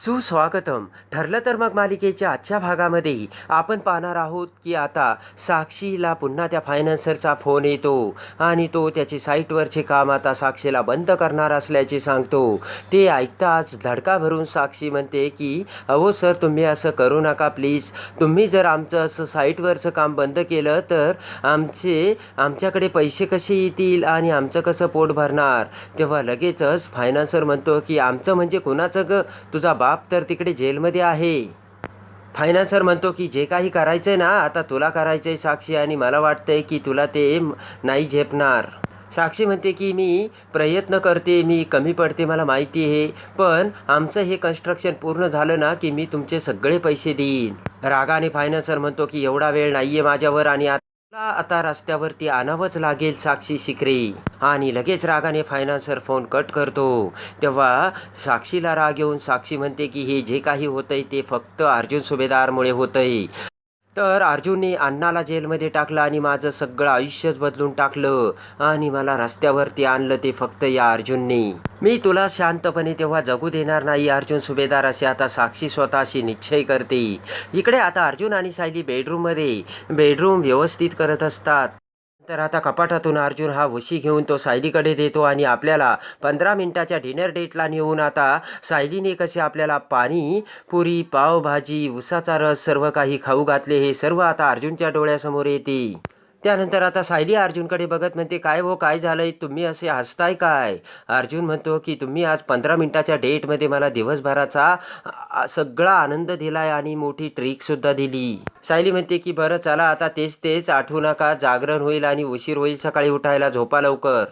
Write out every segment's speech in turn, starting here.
सुस्वागतम. ठरलं तर मग मालिकेच्या आजच्या भागामध्ये आपण पाहणार आहोत की आता साक्षीला पुन्हा त्या फायनान्सरचा फोन येतो आणि तो त्याचे साईटवरचे काम आता साक्षीला बंद करणार असल्याचे सांगतो. ते ऐकताच धडका भरून साक्षी म्हणते की अहो सर तुम्ही असं करू नका प्लीज. तुम्ही जर आमचं असं साईटवरचं काम बंद केलं तर आमचे आमच्याकडे पैसे कसे येतील आणि आमचं कसं पोट भरणार? तेव्हा लगेचच फायनान्सर म्हणतो की आमचं म्हणजे कुणाचं ग? तुझा बाप तर तिकडे जेलमध्ये आहे. फायनान्सर म्हणतो की जे काही करायचं आहे ना आता तुला करायचं आहे साक्षी. आणि मला वाटतंय की तुला ते नाही झेपणार. साक्षी म्हणते की मी प्रयत्न करते मी कमी पडते मला माहिती आहे. पण आमचं हे कन्स्ट्रक्शन पूर्ण झालं ना की मी तुमचे सगळे पैसे देईन. रागाने फायनान्सर म्हणतो की एवढा वेळ नाही आहे माझ्यावर आणि आता रस्त्यावरती आणावंच लागेल साक्षी शिकरे आणि लगेच रागाने फायनान्सर फोन कट करतो. तेव्हा साक्षीला राग येऊन साक्षी म्हणते की हे जे काही होतंय ते फक्त अर्जुन सुभेदारमुळे होतंय. तर अर्जुनने अण्णाला जेलमध्ये टाकलं आणि माझं सगळं आयुष्यच बदलून टाकलं. आणि मला रस्त्यावरती आणलं ते फक्त या अर्जुनने. मी तुला शांतपणे तेव्हा जगू देणार नाही अर्जुन सुभेदार असे आता साक्षी स्वतःशी निश्चय करते. इकडे आता अर्जुन आणि सायली बेडरूममध्ये बेडरूम व्यवस्थित करत असतात. तर आता कपाटातून अर्जुन हा वशी घेऊन तो सायलीकडे देतो आणि आपल्याला पंधरा मिनिटाच्या डिनर डेटला नेऊन आता सायलीने कसे आपल्याला पाणी पुरी पावभाजी उसाचा रस सर्व काही खाऊ घातले हे सर्व आता अर्जुनच्या डोळ्यासमोर येते. त्यानंतर आता सायली अर्जुनकडे बघत म्हणते काय हो काय झालंय? तुम्ही असे हसताय काय? अर्जुन म्हणतो की तुम्ही आज पंधरा मिनटाच्या डेटमध्ये मला दिवसभराचा सगळा आनंद दिलाय आणि मोठी ट्रिकसुद्धा दिली. सायली म्हणते की बरं चला आता तेच तेच आठवू नका जागरण होईल आणि उशीर होईल सकाळी उठायला झोपा लवकर.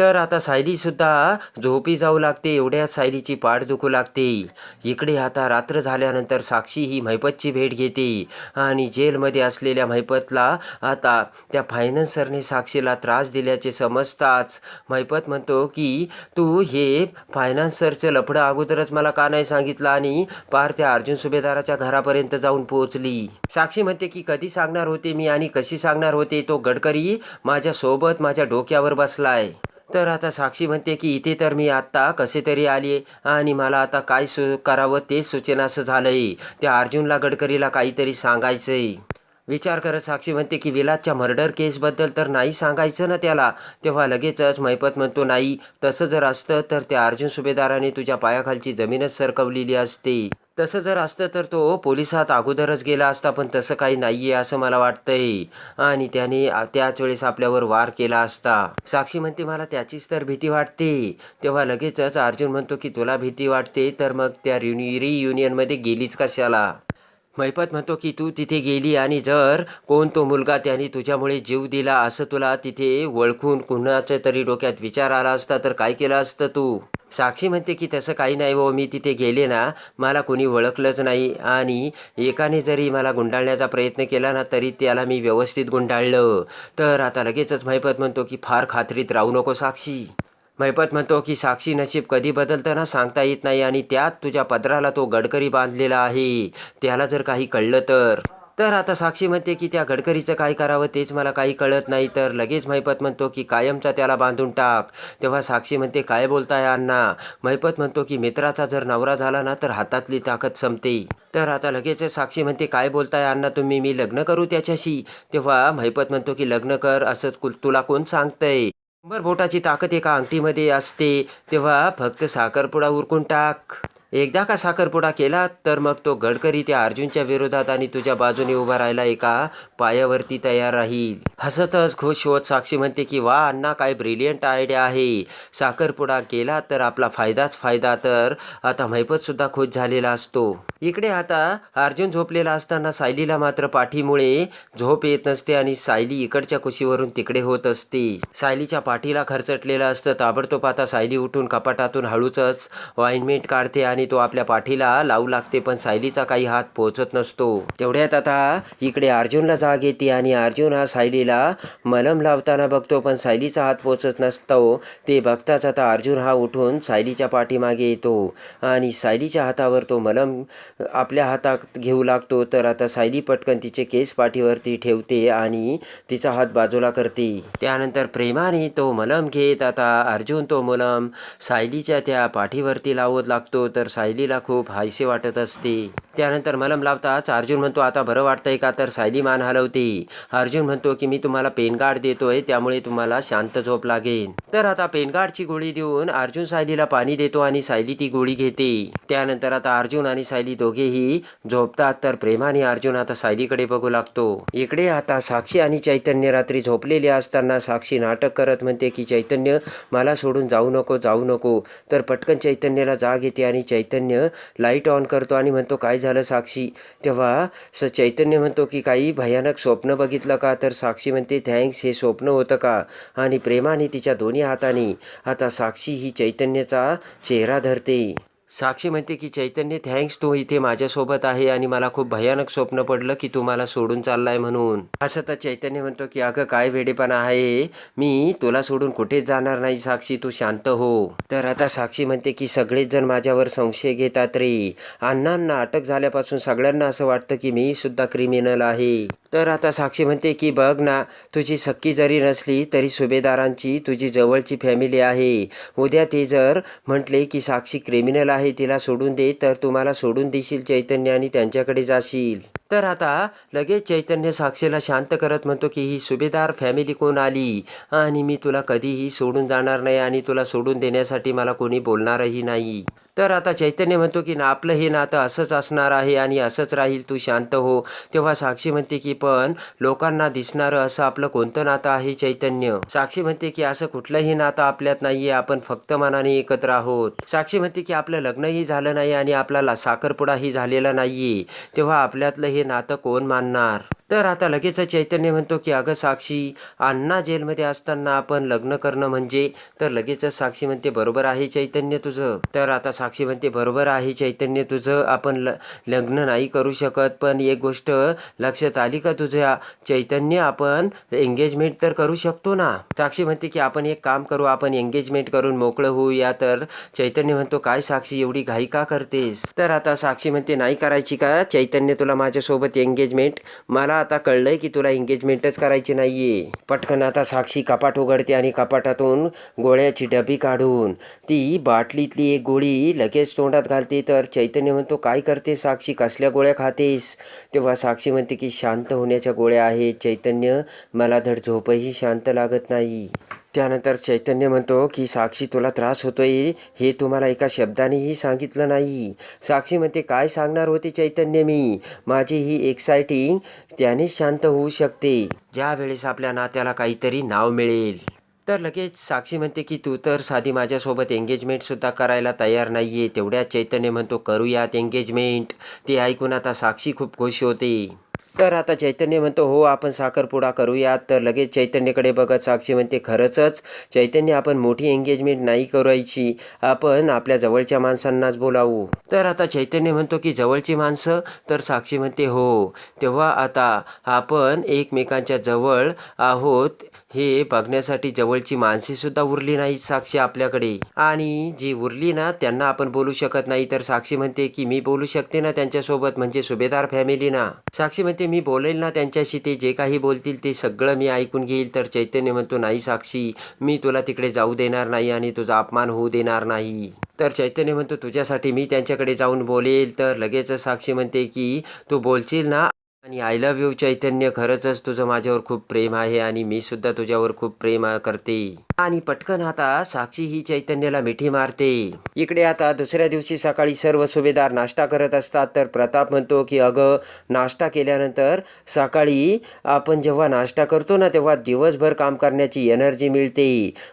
तर आता सायलीसुद्धा झोपी जाऊ लागते एवढ्यात सायलीची पाठ दुखू लागते. इकडे आता रात्र झाल्यानंतर साक्षी ही महिपतची भेट घेते आणि जेलमध्ये असलेल्या महिपतला आता त्या फायनान्सरने साक्षीला त्रास दिल्याचे समजताच महिपत म्हणतो की तू हे फायनान्सरचं लफडं अगोदरच मला का नाही सांगितलं आणि पार त्या अर्जुन सुभेदाराच्या घरापर्यंत जाऊन पोहोचली? साक्षी म्हणते की कधी सांगणार होते मी आणि कशी सांगणार होते? तो गडकरी माझ्यासोबत माझ्या डोक्यावर बसलाय. तर आता साक्षी म्हणते की इथे तर मी आत्ता कसे तरी आली आणि मला आता काय सु करावं तेच सुचेनासं झालंय. त्या अर्जुनला गडकरीला काहीतरी सांगायचंय. विचार करत साक्षी म्हणते की विलासच्या मर्डर केसबद्दल तर नाही सांगायचं ना त्याला. तेव्हा लगेचच मैपत म्हणतो नाही तसं जर असतं तर त्या अर्जुन सुभेदाराने तुझ्या पायाखालची जमीनच सरकवलेली असते. तसं जर असतं तर तो पोलिसात अगोदरच गेला असता पण तसं काही नाहीये असं मला वाटतंय. आणि त्याने त्याच वेळेस आपल्यावर वार केला असता. साक्षी म्हणते मला त्याचीच तर भीती वाटते. तेव्हा लगेचच अर्जुन म्हणतो की तुला भीती वाटते? तर मग त्या रियुनि रियुनियनमध्ये गेलीच कशाला? मैपत म्हणतो की तू तिथे गेली आणि जर कोण तो मुलगा त्याने तुझ्यामुळे जीव दिला असं तुला तिथे ओळखून कुणाच्या तरी डोक्यात विचार आला असता तर काय केलं असतं तू? साक्षी म्हणते की तसं काही नाही हो मी तिथे गेले ना मला कोणी ओळखलंच नाही आणि एकाने जरी मला गुंडाळण्याचा प्रयत्न केला ना तरी त्याला मी व्यवस्थित गुंडाळलं. तर आता लगेचच मैपत म्हणतो की फार खात्रीत राहू नको साक्षी. मैपत म्हणतो की साक्षी नशीब कधी बदलतं ना सांगता येत नाही आणि त्यात तुझ्या पदराला तो गडकरी बांधलेला आहे. त्याला जर काही कळलं तर. तर आता साक्षी म्हणते की त्या गडकरीचं काय करावं तेच मला काही कळत नाही. तर लगेच मैपत म्हणतो की कायमचा त्याला बांधून टाक. तेव्हा साक्षी म्हणते काय बोलताय अण्णा? मैपत म्हणतो की मित्राचा जर नवरा झाला ना तर हातातली ताकद संपते. तर आता लगेच साक्षी म्हणते काय बोलताय अण्णा तुम्ही? मी लग्न करू त्याच्याशी. तेव्हा मैपत म्हणतो की लग्न कर असं तुला कोण सांगतंय? शंभर बोटाची ताकद एका अंगठीमध्ये असते तेव्हा फक्त साखरपुडा उरकून टाक. एकदा का साखरपुडा केला तर मग तो गडकरी त्या अर्जुनच्या विरोधात आणि तुझ्या बाजूने उभा राहायला एका पायावरती तयार राहील. हसतच खुश होत साक्षी म्हणते की वा अण्णा काय ब्रिलियंट आयडिया आहे. साखरपुडा केला तर आपला फायदाच फायदा तर आता मैपतसुद्धा खुश झालेला असतो. इकडे आता अर्जुन झोपलेला असताना सायलीला मात्र पाठीमुळे झोप येत नसते आणि सायली इकडच्या कुशीवरून तिकडे होत असते. सायलीच्या पाठीला खरचटलेलं असतं. ताबडतोब आता सायली उठून कपाटातून हळूचच ऑइंटमेंट काढते आणि तो आपल्या पाठीला लावू लागते पण सायलीचा काही हात पोहोचत नसतो. तेवढ्यात आता इकडे अर्जुनला जाग येते आणि अर्जुन हा सायलीला मलम लावताना बघतो पण सायलीचा हात पोचत नसतो. ते बघताच आता अर्जुन हा उठून सायलीच्या पाठीमागे येतो आणि सायलीच्या हातावर तो मलम आपल्या हातात घेऊ लागतो तर आता सायली पटकन तिचे केस पाठीवरती ठेवते आणि तिचा हात बाजूला करते. त्यानंतर प्रेमाने तो मलम घेत आता अर्जुन तो मलम सायलीच्या त्या पाठीवरती लावत लागतो तर सायलीला खूप हायसे वाटत असते. त्यानंतर मलम लावताच अर्जुन म्हणतो आता बरं वाटतंय का? तर सायली मान हलवते. अर्जुन म्हणतो की मी तुम्हाला पेनगार्ड देतोय त्यामुळे तुम्हाला शांत झोप लागेल. तर आता पेनगार्डची गोळी देऊन अर्जुन सायलीला पाणी देतो आणि सायली ती गोळी घेते. त्यानंतर आता अर्जुन आणि सायली दोघेही झोपतात तर प्रेमाने अर्जुन आता सायलीकडे बघू लागतो. इकडे आता साक्षी आणि चैतन्य रात्री झोपलेले असताना साक्षी नाटक करत म्हणते की चैतन्य मला सोडून जाऊ नको जाऊ नको. तर पटकन चैतन्याला जाग येते आणि चैतन्य लाइट ऑन करतो आणि म्हणतो काय झालं साक्षी. तेव्हा स चैतन्य म्हणतो की काही भयानक स्वप्न बघितलं का? तर साक्षी म्हणते थँक्स हे स्वप्न होतं का? आणि प्रेमाने तिच्या दोन्ही हाताने. आता साक्षी ही चैतन्याचा चेहरा धरते. साक्षी म्हणते की चैतन्य थँक्स तू इथे माझ्यासोबत आहे आणि मला खूप भयानक स्वप्न पडलं की तू मला सोडून चाललाय म्हणून. असं तर चैतन्य म्हणतो की अगं काय वेडेपणा आहे. मी तुला सोडून कुठेच जाणार नाही साक्षी. तू शांत हो. तर आता साक्षी म्हणते की सगळेच जण माझ्यावर संशय घेतात रे. अण्णांना अटक झाल्यापासून सगळ्यांना असं वाटतं की मी सुद्धा क्रिमिनल आहे. तर आता साक्षी म्हणते की बघ ना तुझी सक्की जरी नसली तरी सुभेदारांची तुझी जवळची फॅमिली आहे. उद्या ते जर म्हटले की साक्षी क्रिमिनल आहे तिला सोडून दे तर तुम्हाला सोडून देशील चैतन्य आणि त्यांच्याकडे जाशील. तर आता लगेच चैतन्य साक्षीला शांत करत म्हणतो की ही सुभेदार फॅमिली कोण आली? आणि मी तुला कधीही सोडून जाणार नाही आणि तुला सोडून देण्यासाठी मला कोणी बोलणारही नाही. तर आता चैतन्य म्हणतो की ना आपलं हे नातं असंच असणार आहे आणि असंच राहील तू शांत हो. तेव्हा साक्षी म्हणते की पण लोकांना दिसणारं असं आपलं कोणतं नातं आहे चैतन्य? साक्षी म्हणते की असं कुठलंही नातं आपल्यात नाहीये आपण फक्त मनाने एकत्र आहोत. साक्षी म्हणते की आपलं लग्नही झालं नाही आणि आपला साखरपुडाही झालेला नाहीये. तेव्हा आपल्यातलं हे नातं कोण मानणार? तर आता लगेच चैतन्य म्हणतो की अगं साक्षी अण्णा जेलमध्ये असताना आपण लग्न करणं म्हणजे? तर लगेचच साक्षी म्हणते बरोबर आहे चैतन्य तुझं. तर आता साक्षी म्हणते बरोबर आहे चैतन्य तुझं आपण ल लग्न नाही करू शकत पण एक गोष्ट लक्षात आली का तुझ्या? चैतन्य आपण एंगेजमेंट तर करू शकतो ना. साक्षी म्हणते की आपण एक काम करू आपण एंगेजमेंट करून मोकळं होऊया. तर चैतन्य म्हणतो काय साक्षी एवढी घाई का करतेस? तर आता साक्षी म्हणते नाही करायची का? चैतन्य तुला माझ्यासोबत एंगेजमेंट मला आता कळलंय की तुला एंगेजमेंटच करायची नाहीये. पटकन आता साक्षी कपाट उघडते आणि कपाटातून गोळ्याची डबी काढून ती बाटलीतली एक गोळी ती लगेच तोंडात घालते तर चैतन्य म्हणतो काय करते साक्षी? कसल्या गोळ्या खातेस? तेव्हा साक्षी म्हणते की शांत होण्याच्या गोळ्या आहेत चैतन्य. मला धड झोपही शांत लागत नाही. त्यानंतर चैतन्य म्हणतो की साक्षी तुला त्रास होतोय? हे तुम्हाला एका शब्दानेही सांगितलं नाही. साक्षी म्हणते काय सांगणार होते चैतन्य मी? माझी ही एक्सायटिंग त्यानेच शांत होऊ शकते. ज्यावेळेस आपल्या नात्याला काहीतरी नाव मिळेल. तर लगेच साक्षी म्हणते की तू तर साधी माझ्यासोबत एंगेजमेंटसुद्धा करायला तयार नाही आहे तेवढ्यात चैतन्य म्हणतो करूयात एंगेजमेंट ते ऐकून आता साक्षी खूप खुश होते. तर आता चैतन्य म्हणतो हो आपण साखरपुडा करूयात. तर लगेच चैतन्यकडे बघत साक्षी म्हणते खरंचच चैतन्य आपण मोठी एंगेजमेंट नाही करायची. आपण आपल्या जवळच्या माणसांनाच बोलावू. तर आता चैतन्य म्हणतो की जवळची माणसं तर साक्षी म्हणते हो. तेव्हा आता आपण एकमेकांच्या जवळ आहोत. हे बघण्यासाठी जवळची माणसेसुद्धा उरली नाहीत साक्षी आपल्याकडे. आणि जी उरली ना त्यांना आपण बोलू शकत नाही. तर साक्षी म्हणते की मी बोलू शकते ना त्यांच्यासोबत म्हणजे सुभेदार फॅमिली ना. साक्षी म्हणते मी बोलेल ना त्यांच्याशी ते जे काही बोलतील ते सगळं मी ऐकून घेईल. तर चैतन्य म्हणतो नाही साक्षी मी तुला तिकडे जाऊ देणार नाही आणि तुझा अपमान होऊ देणार नाही. तर चैतन्य म्हणतो तुझ्यासाठी मी त्यांच्याकडे जाऊन बोलेल. तर लगेच साक्षी म्हणते की तू बोलशील ना आणि आय लव्ह यू चैतन्य खरंचच तुझं माझ्यावर खूप प्रेम आहे आणि मी सुद्धा तुझ्यावर खूप प्रेम करते. आणि पटकन आता साक्षी ही चैतन्याला मिठी मारते. इकडे आता दुसऱ्या दिवशी सकाळी सर्व सुभेदार नाश्ता करत असतात तर प्रताप म्हणतो की अगं नाश्ता केल्यानंतर सकाळी आपण जेव्हा नाश्ता करतो ना तेव्हा दिवसभर काम करण्याची एनर्जी मिळते.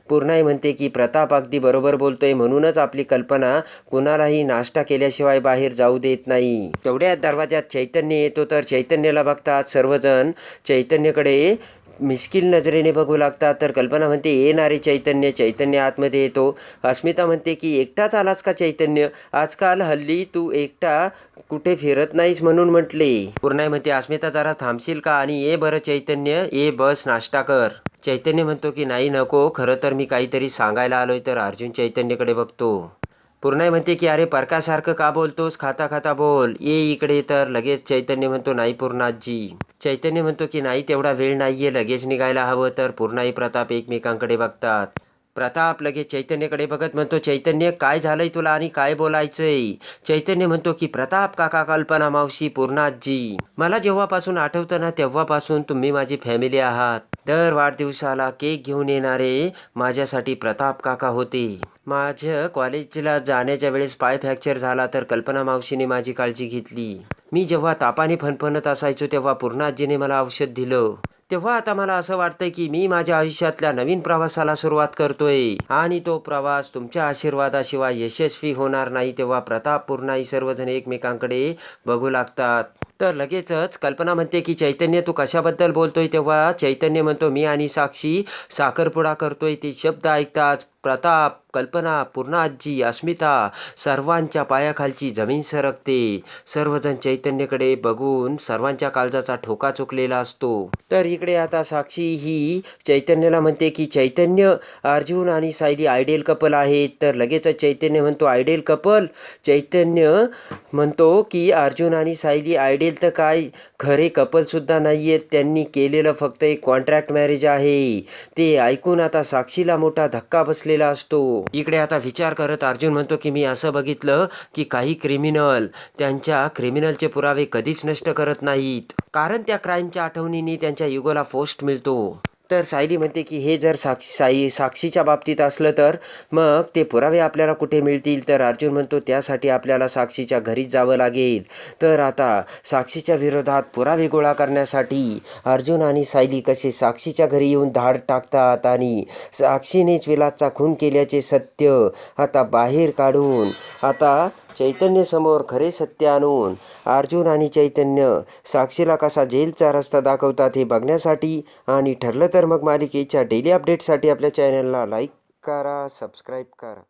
पूर्णाई म्हणते की प्रताप अगदी बरोबर बोलतोय म्हणूनच आपली कल्पना कुणालाही नाश्ता केल्याशिवाय बाहेर जाऊ देत नाही. तेवढ्याच दरवाजात चैतन्य येतो तर चैतन्य चैतन्याला बघतात सर्वजण. चैतन्याकडे मिस्किल नजरेने बघू लागतात. तर कल्पना म्हणते येणारे चैतन्य चैतन्य आतमध्ये येतो. अस्मिता म्हणते की एकटाच आलाच का चैतन्य? आजकाल हल्ली तू एकटा कुठे फिरत नाहीस म्हणून म्हटले. पूर्णाई म्हणते अस्मिता जरा थांबशील का? आणि ये बरं चैतन्य ये बस नाश्ता कर. चैतन्य म्हणतो की नाही नको. खरं तर मी काहीतरी सांगायला आलोय तर अर्जुन चैतन्यकडे बघतो. पूर्णय म्हणते की अरे परकासारखं का बोलतोस? खाता खाता बोल. ये इकडे तर. लगेच चैतन्य म्हणतो नाही पूर्णाजी. चैतन्य म्हणतो की नाही तेवढा वेळ नाहीये. लगेच निघायला हवं तर पूर्णाई प्रताप एकमेकांकडे बघतात. प्रताप लगेच चैतन्यकडे बघत म्हणतो चैतन्य काय झालंय तुला आणि काय बोलायचंय? चैतन्य म्हणतो की प्रताप काका कल्पना मावशी पूर्णाजी. मला जेव्हापासून आठवतं ना तेव्हापासून तुम्ही माझी फॅमिली आहात. दर वाढदिवसाला केक घेऊन येणारे माझ्यासाठी प्रताप काका होते. माझं कॉलेजला जाण्याच्या वेळेस पाय फ्रॅक्चर झाला तर कल्पना मावशीने माझी काळजी घेतली. मी जेव्हा तापाने फणफणत असायचो तेव्हा पूर्णाजीने मला औषध दिलं. तेव्हा आता मला असं वाटतंय की मी माझ्या आयुष्यातल्या नवीन प्रवासाला सुरुवात करतोय. आणि तो प्रवास तुमच्या आशीर्वादाशिवाय यशस्वी होणार नाही तेव्हा प्रताप पूर्णाई सर्वजण एकमेकांकडे बघू लागतात. तर लगेचच कल्पना म्हणते की चैतन्य तू कशाबद्दल बोलतोय तेव्हा चैतन्य म्हणतो मी आणि साक्षी साखरपुडा करतोय ते शब्द ऐकताच प्रताप कल्पना पूर्णाजी अस्मिता सर्वांच्या पायाखालची जमीन सरकते. सर्वजण चैतन्यकडे बघून सर्वांच्या काळजाचा ठोका चुकलेला असतो. तर इकडे आता साक्षी ही चैतन्याला म्हणते की चैतन्य अर्जुन आणि सायली आयडियल कपल आहेत. तर लगेचच चैतन्य म्हणतो आयडियल कपल? चैतन्य म्हणतो की अर्जुन आणि सायली आयडियल तर काय? खरे कपलसुद्धा नाही आहेत त्यांनी केलेलं फक्त एक कॉन्ट्रॅक्ट मॅरेज आहे. ते ऐकून आता साक्षीला मोठा धक्का बसलेला असतो. इकडे आता विचार करत अर्जुन म्हणतो की मी असं बघितलं की काही क्रिमिनल त्यांच्या क्रिमिनलचे पुरावे कधीच नष्ट करत नाहीत. कारण त्या क्राईमच्या आठवणीने त्यांच्या युगोला पोस्ट मिळतो. तर सायली म्हणते की हे जर साक्षी साई साक्षीच्या बाबतीत असलं तर मग ते पुरावे आपल्याला कुठे मिळतील? तर अर्जुन म्हणतो त्यासाठी आपल्याला साक्षीच्या घरीच जावं लागेल. तर आता साक्षीच्या विरोधात पुरावे गोळा करण्यासाठी अर्जुन आणि सायली कसे साक्षीच्या घरी येऊन धाड टाकतात आणि साक्षीनेच विलासचा खून केल्याचे सत्य आता बाहेर काढून आता चैतन्य समोर खरे सत्य आणून अर्जुन आणि चैतन्य साक्षीला कसा जेलचा रस्ता दाखवतात हे बघण्यासाठी आणि ठरलं तर मग मालिकेच्या डेली अपडेटसाठी आपल्या चॅनलला लाईक करा सबस्क्राईब करा.